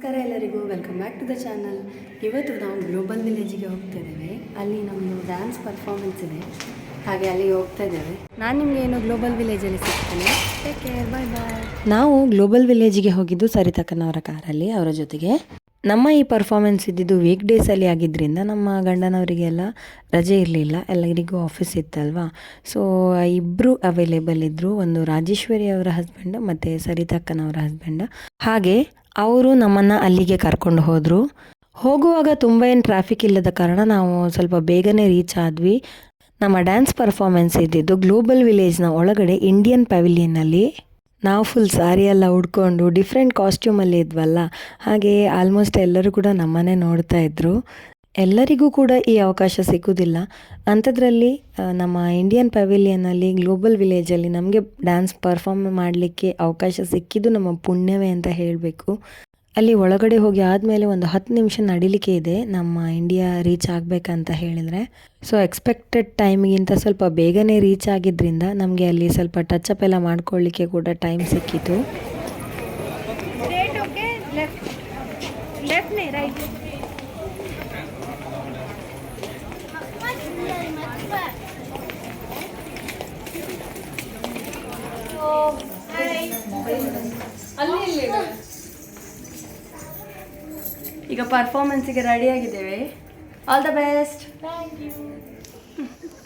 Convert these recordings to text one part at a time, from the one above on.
ನಮಸ್ಕಾರ ಎಲ್ಲರಿಗೂ welcome back to the channel ಇವತ್ತು ನಾವು ಗ್ಲೋಬಲ್ ವಿಲೇಜಿಗೆ ಹೋಗ್ತಾ ಇದ್ದೇವೆ. ಅಲ್ಲಿ ನಮ್ಮದು ಡ್ಯಾನ್ಸ್ ಪರ್ಫಾರ್ಮೆನ್ಸ್ ಇದೆ. ಹಾಗೆ ಅಲ್ಲಿಗೆ ಹೋಗ್ತಾ ಇದ್ದೇವೆ. ನಾನು ನಿಮಗೆ ಏನು ಗ್ಲೋಬಲ್ ವಿಲೇಜಲ್ಲಿ ಸಿಗ್ತೇನೆ. ಬಾಯ್ ಬಾಯ್ ನಾವು ಗ್ಲೋಬಲ್ ವಿಲೇಜಿಗೆ ಹೋಗಿದ್ದು ಸರಿತಕ್ಕನವರ ಕಾರಲ್ಲಿ ಅವರ ಜೊತೆಗೆ. ನಮ್ಮ ಈ ಪರ್ಫಾರ್ಮೆನ್ಸ್ ಇದ್ದಿದ್ದು ವೀಕ್ ಡೇಸಲ್ಲಿ ಆಗಿದ್ದರಿಂದ ನಮ್ಮ ಗಂಡನವರಿಗೆಲ್ಲ ರಜೆ ಇರಲಿಲ್ಲ. ಎಲ್ಲರಿಗೂ ಆಫೀಸ್ ಇತ್ತಲ್ವಾ? ಸೊ ಇಬ್ಬರು ಅವೈಲೇಬಲ್ ಇದ್ದರು ಒಂದು ರಾಜೇಶ್ವರಿ ಅವರ ಹಸ್ಬೆಂಡ್ ಮತ್ತು ಸರಿತಕ್ಕನವರ ಹಸ್ಬೆಂಡ್ ಹಾಗೆ ಅವರು ನಮ್ಮನ್ನು ಅಲ್ಲಿಗೆ ಕರ್ಕೊಂಡು ಹೋದರು. ಹೋಗುವಾಗ ತುಂಬ ಏನು ಟ್ರಾಫಿಕ್ ಇಲ್ಲದ ಕಾರಣ ನಾವು ಸ್ವಲ್ಪ ಬೇಗನೆ ರೀಚ್ ಆದ್ವಿ. ನಮ್ಮ ಡ್ಯಾನ್ಸ್ ಪರ್ಫಾರ್ಮೆನ್ಸ್ ಇದ್ದಿದ್ದು ಗ್ಲೋಬಲ್ ವಿಲೇಜ್ನ ಒಳಗಡೆ ಇಂಡಿಯನ್ ಪವಿಲಿಯನ್ನಲ್ಲಿ ನಾವು ಫುಲ್ ಸಾರಿ ಎಲ್ಲ ಉಡ್ಕೊಂಡು ಡಿಫ್ರೆಂಟ್ ಕಾಸ್ಟ್ಯೂಮಲ್ಲಿ ಇದ್ವಲ್ಲ, ಹಾಗೆ ಆಲ್ಮೋಸ್ಟ್ ಎಲ್ಲರೂ ಕೂಡ ನಮ್ಮನ್ನೇ ನೋಡ್ತಾ ಇದ್ರು. ಎಲ್ಲರಿಗೂ ಕೂಡ ಈ ಅವಕಾಶ ಸಿಗೋದಿಲ್ಲ ಅಂಥದ್ರಲ್ಲಿ ನಮ್ಮ ಇಂಡಿಯನ್ ಪವಿಲಿಯನ್ನಲ್ಲಿ ಗ್ಲೋಬಲ್ ವಿಲೇಜಲ್ಲಿ ನಮಗೆ ಡ್ಯಾನ್ಸ್ ಪರ್ಫಾರ್ಮ್ ಮಾಡಲಿಕ್ಕೆ ಅವಕಾಶ ಸಿಕ್ಕಿದ್ದು ನಮ್ಮ ಪುಣ್ಯವೇ ಅಂತ ಹೇಳಬೇಕು. ಅಲ್ಲಿ ಒಳಗಡೆ ಹೋಗಿ ಆದಮೇಲೆ ಒಂದು ಹತ್ತು ನಿಮಿಷ ನಡಿಲಿಕ್ಕೆ ಇದೆ. ನಮ್ಮ ಇಂಡಿಯಾ ರೀಚ್ ಆಗಬೇಕಂತ ಹೇಳಿದರೆ. ಸೊ ಎಕ್ಸ್ಪೆಕ್ಟೆಡ್ ಟೈಮಿಗಿಂತ ಸ್ವಲ್ಪ ಬೇಗನೆ ರೀಚ್ ಆಗಿದ್ದರಿಂದ ನಮಗೆ ಅಲ್ಲಿ ಸ್ವಲ್ಪ ಟಚ್ ಅಪ್ ಎಲ್ಲ ಮಾಡ್ಕೊಳ್ಳಿಕ್ಕೆ ಕೂಡ ಟೈಮ್ ಸಿಕ್ಕಿತು. ಈಗ ಪರ್ಫಾರ್ಮೆನ್ಸಿಗೆ ರೆಡಿ ಆಗಿದ್ದೇವೆ. ಆಲ್ ದ ಬೆಸ್ಟ್ ಥ್ಯಾಂಕ್ ಸುಬೋಧ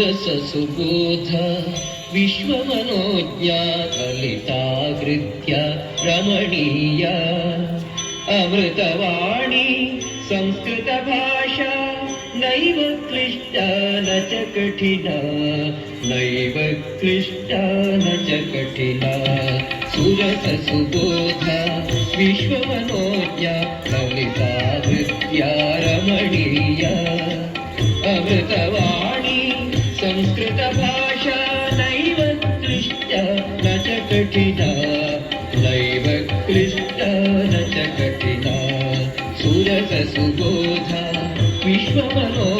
रस विश्वमनोज्ञा ललितावृत्या रमणीया। अमृतवाणी, संस्कृतभाषा, नैव क्लिष्टा न च कठिना। नैव क्लिष्टा न च कठिना। सुरसुबोधा विश्व च कठिना सुरसुबोधा वि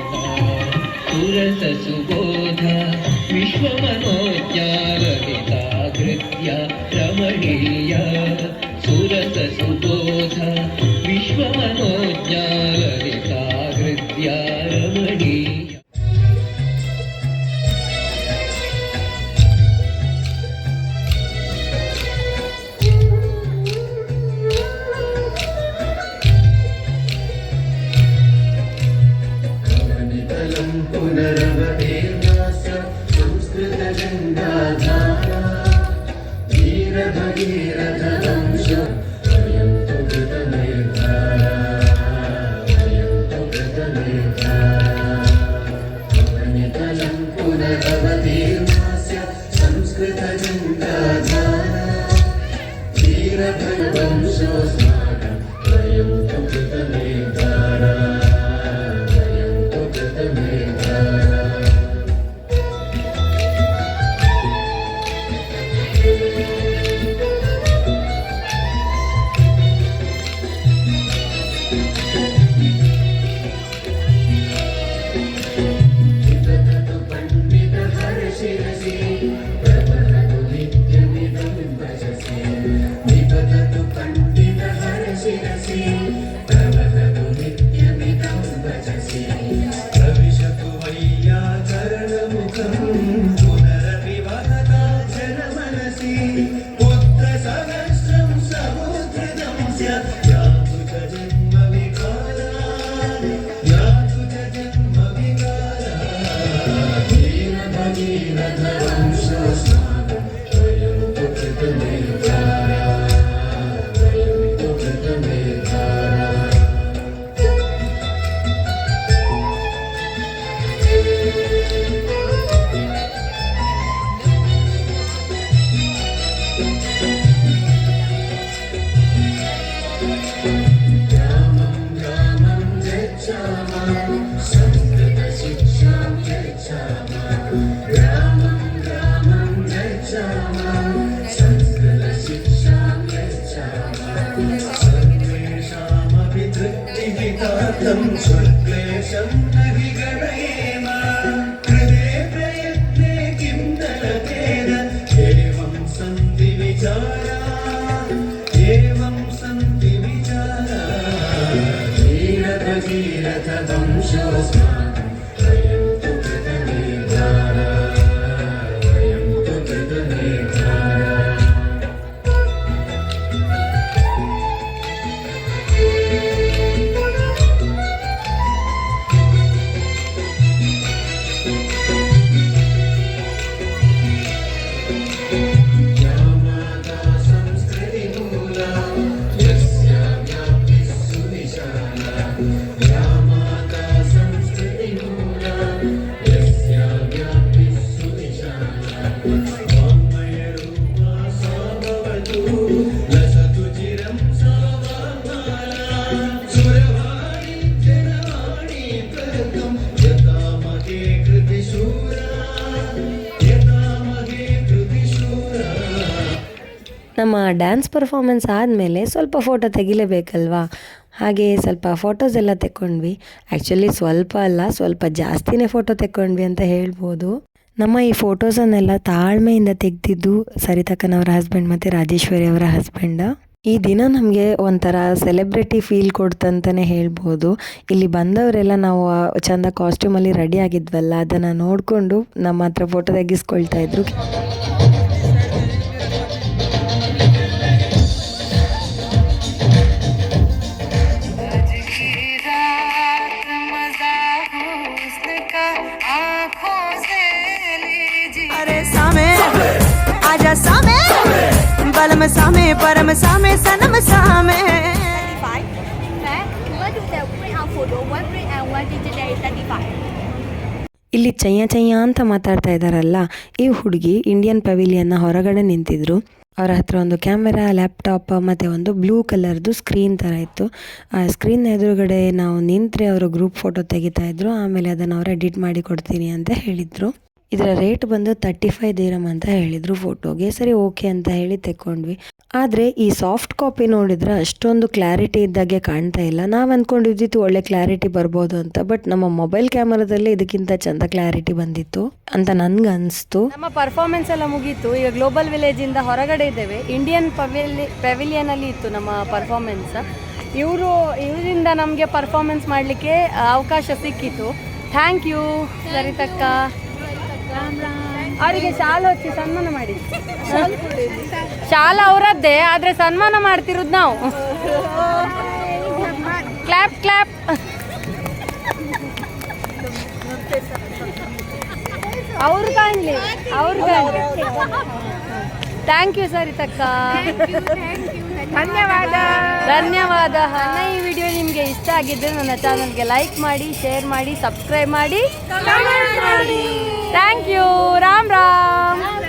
सुरससुबोधा विश्वमनोज्ञालहिताकृत्या रमणीया। सुरससुबोध विश्वमनोज्ञान Jason. ನಮ್ಮ ಡ್ಯಾನ್ಸ್ ಪರ್ಫಾಮೆನ್ಸ್ ಆದಮೇಲೆ ಸ್ವಲ್ಪ ಫೋಟೋ ತೆಗಿಲೇಬೇಕಲ್ವಾ? ಹಾಗೆ ಸ್ವಲ್ಪ ಫೋಟೋಸ್ ಎಲ್ಲ ತೆಕ್ಕೊಂಡ್ವಿ. ಆ್ಯಕ್ಚುಲಿ ಸ್ವಲ್ಪ ಅಲ್ಲ, ಸ್ವಲ್ಪ ಜಾಸ್ತಿನೇ ಫೋಟೋ ತೆಕ್ಕೊಂಡ್ವಿ ಅಂತ ಹೇಳ್ಬೋದು. ನಮ್ಮ ಈ ಫೋಟೋಸನ್ನೆಲ್ಲ ತಾಳ್ಮೆಯಿಂದ ತೆಗೆದಿದ್ದು ಸರಿತಕ್ಕನವರ ಹಸ್ಬೆಂಡ್ ಮತ್ತು ರಾಜೇಶ್ವರಿ ಅವರ ಹಸ್ಬೆಂಡ ಈ ದಿನ ನಮಗೆ ಒಂಥರ ಸೆಲೆಬ್ರಿಟಿ ಫೀಲ್ ಕೊಡ್ತಂತಲೇ ಹೇಳ್ಬೋದು. ಇಲ್ಲಿ ಬಂದವರೆಲ್ಲ ನಾವು ಚೆಂದ ಕಾಸ್ಟ್ಯೂಮಲ್ಲಿ ರೆಡಿ ಆಗಿದ್ವಲ್ಲ, ಅದನ್ನು ನೋಡಿಕೊಂಡು ನಮ್ಮ ಹತ್ರ ಫೋಟೋ ತೆಗೆಸ್ಕೊಳ್ತಾ ಇದ್ರು. Print and one digital is 35. ಇಲ್ಲಿ ಚಯ್ಯ ಚಯ್ಯ ಅಂತ ಮಾತಾಡ್ತಾ ಇದ್ದಾರಲ್ಲ ಈ ಹುಡುಗಿ ಇಂಡಿಯನ್ ಪವಿಲಿಯನ್ನ ಹೊರಗಡೆ ನಿಂತಿದ್ರು. ಅವರ ಹತ್ರ ಒಂದು ಕ್ಯಾಮೆರಾ ಲ್ಯಾಪ್ಟಾಪ್ ಮತ್ತು ಒಂದು ಬ್ಲೂ ಕಲರ್ದು ಸ್ಕ್ರೀನ್ ಥರ ಇತ್ತು. ಆ ಸ್ಕ್ರೀನ್ ಎದುರುಗಡೆ ನಾವು ನಿಂತರೆ ಅವರು ಗ್ರೂಪ್ ಫೋಟೋ ತೆಗಿತಾ ಇದ್ರು ಆಮೇಲೆ ಅದನ್ನು ಅವರು ಎಡಿಟ್ ಮಾಡಿ ಕೊಡ್ತೀನಿ ಅಂತ ಹೇಳಿದರು. ಇದರ ರೇಟ್ ಬಂದು ತರ್ಟಿ ಫೈವ್ ದಿರಮ್ ಅಂತ ಹೇಳಿದರು ಫೋಟೋಗೆ ಸರಿ ಓಕೆ ಅಂತ ಹೇಳಿ ತೆಕ್ಕೊಂಡ್ವಿ. ಆದರೆ ಈ ಸಾಫ್ಟ್ ಕಾಪಿ ನೋಡಿದ್ರೆ ಅಷ್ಟೊಂದು ಕ್ಲಾರಿಟಿ ಇದ್ದಾಗೆ ಕಾಣ್ತಾ ಇಲ್ಲ. ನಾವು ಅಂದ್ಕೊಂಡಿದ್ದಿತ್ತು ಒಳ್ಳೆ ಕ್ಲಾರಿಟಿ ಬರ್ಬೋದು ಅಂತ ಬಟ್ ನಮ್ಮ ಮೊಬೈಲ್ ಕ್ಯಾಮರಾದಲ್ಲಿ ಇದಕ್ಕಿಂತ ಚಂದ ಕ್ಲಾರಿಟಿ ಬಂದಿತ್ತು ಅಂತ ನನ್ಗೆ ಅನಿಸ್ತು. ನಮ್ಮ ಪರ್ಫಾರ್ಮೆನ್ಸ್ ಎಲ್ಲ ಮುಗೀತು. ಈಗ ಗ್ಲೋಬಲ್ ವಿಲೇಜ್ ಇಂದ ಹೊರಗಡೆ ಇದ್ದೇವೆ. ಇಂಡಿಯನ್ ಪವಿಲಿ ಪೆವಿಲಿಯನಲ್ಲಿ ಇತ್ತು ನಮ್ಮ ಪರ್ಫಾರ್ಮೆನ್ಸ್ ಇವರು ಇವರಿಂದ ನಮಗೆ ಪರ್ಫಾರ್ಮೆನ್ಸ್ ಮಾಡಲಿಕ್ಕೆ ಅವಕಾಶ ಸಿಕ್ಕಿತು. ಥ್ಯಾಂಕ್ ಯು ಸರಿತಕ್ಕ. ಅವರಿಗೆ ಶಾಲೆ ಹಚ್ಚಿ ಸನ್ಮಾನ ಮಾಡಿ. ಶಾಲ ಅವರದ್ದೇ ಆದ್ರೆ ಸನ್ಮಾನ ಮಾಡ್ತಿರೋದು ನಾವು. Clap clap. ಅವ್ರು ಕಾಣ್ಲಿ ಅವ್ರು ಕಾಣ್ಲಿ. ಥ್ಯಾಂಕ್ ಯು ಸರಿತಕ್ಕ. ಧನ್ಯವಾದ. ಧನ್ಯವಾದ. ನನ್ನ ಈ ವಿಡಿಯೋ ನಿಮಗೆ ಇಷ್ಟ ಆಗಿದ್ದರೆ ನನ್ನ ಚಾನಲ್ಗೆ ಲೈಕ್ ಮಾಡಿ ಶೇರ್ ಮಾಡಿ ಸಬ್ಸ್ಕ್ರೈಬ್ ಮಾಡಿ. Thank you Ram Ram